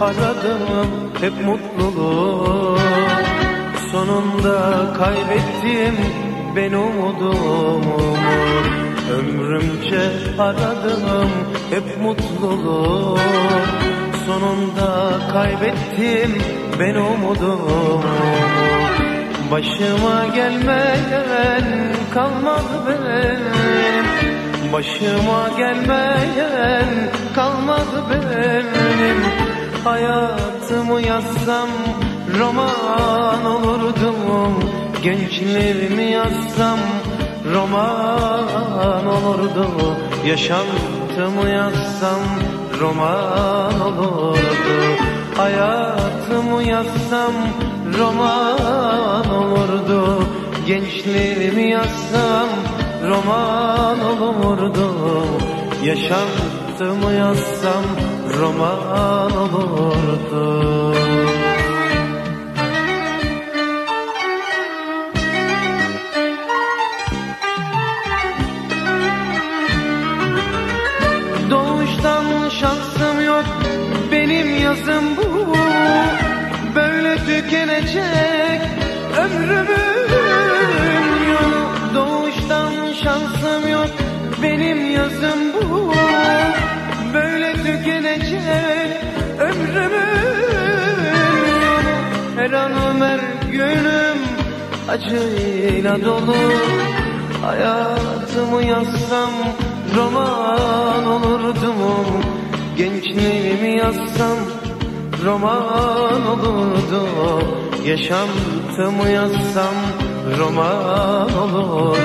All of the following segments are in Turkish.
aradım hep mutluluğu. Sonunda kaybettim ben umudumu. Ömrümce aradım hep mutluluğu. Sonunda kaybettim ben umudumu. Başıma gelmeyen kalmadı benim. Başıma gelmeyen kalmadı benim Hayatımı yazsam roman olurdum Gençliğimi yazsam roman olurdu. Yaşantımı yazsam roman olurdu. Hayatımı yazsam roman olurdu. Gençliğimi yazsam roman olurdu. Yaşantımı yazsam roman olurdu. Doğuştan şansım yok benim yazım bu. Böyle tükenecek ömrümün Her anım her günüm acıyla dolu. Hayatımı yazsam roman olurdum Gençliğimi yazsam roman olurdu. Yaşantımı yazsam roman olurdu.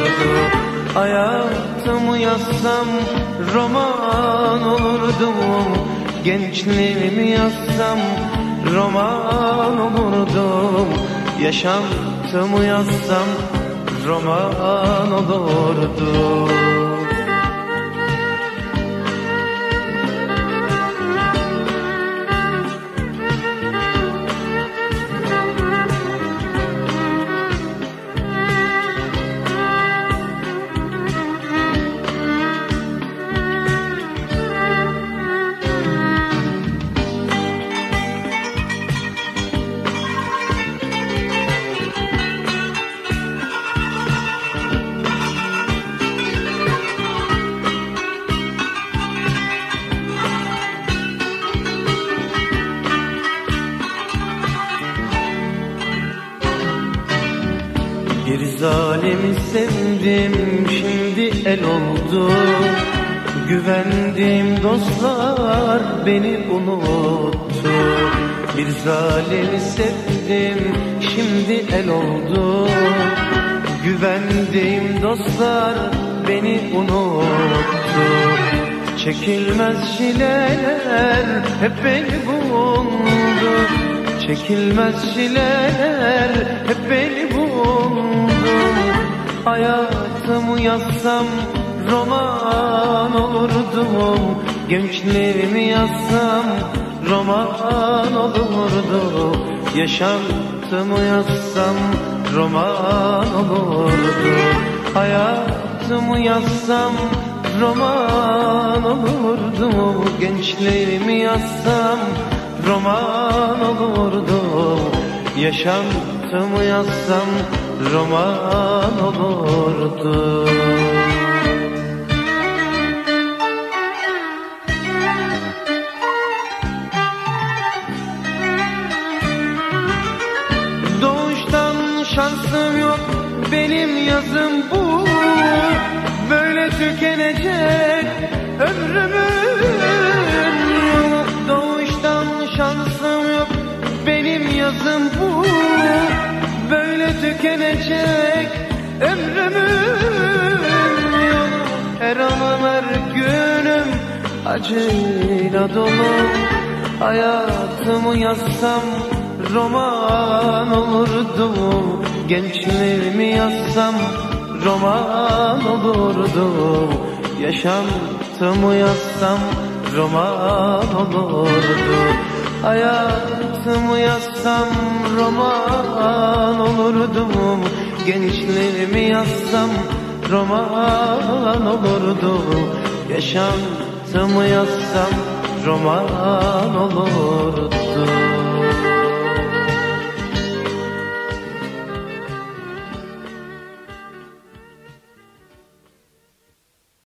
Hayatımı yazsam roman olurdum Gençliğimi yazsam roman olurdum Yaşantımı yazsam roman olurdu zalimi sevdim şimdi el oldu. Güvendiğim dostlar beni unuttu. Bir zalimi sevdim şimdi el oldu. Güvendiğim dostlar beni unuttu. Çekilmez çileler hep beni buldu Çekilmez çileler hep beni buldu Hayatımı yazsam roman olurdum. Gençliğimi yazsam roman olurdu Yaşantımı yazsam roman olurdu Hayatımı yazsam roman olurdu Gençliğimi yazsam roman olurdu. Yaşantımı yazsam roman olurdu. Doğuştan şansım yok benim yazım bu. Böyle tükenecek ömrümün acıyla dolu Hayatımı yazsam roman olurdu. Gençliğimi yazsam roman olurdu. Yaşantımı yazsam roman olurdu. Hayatımı yazsam roman olurdum Gençliğimi yazsam roman olurdu. Yaşantımı yazsam roman olurdu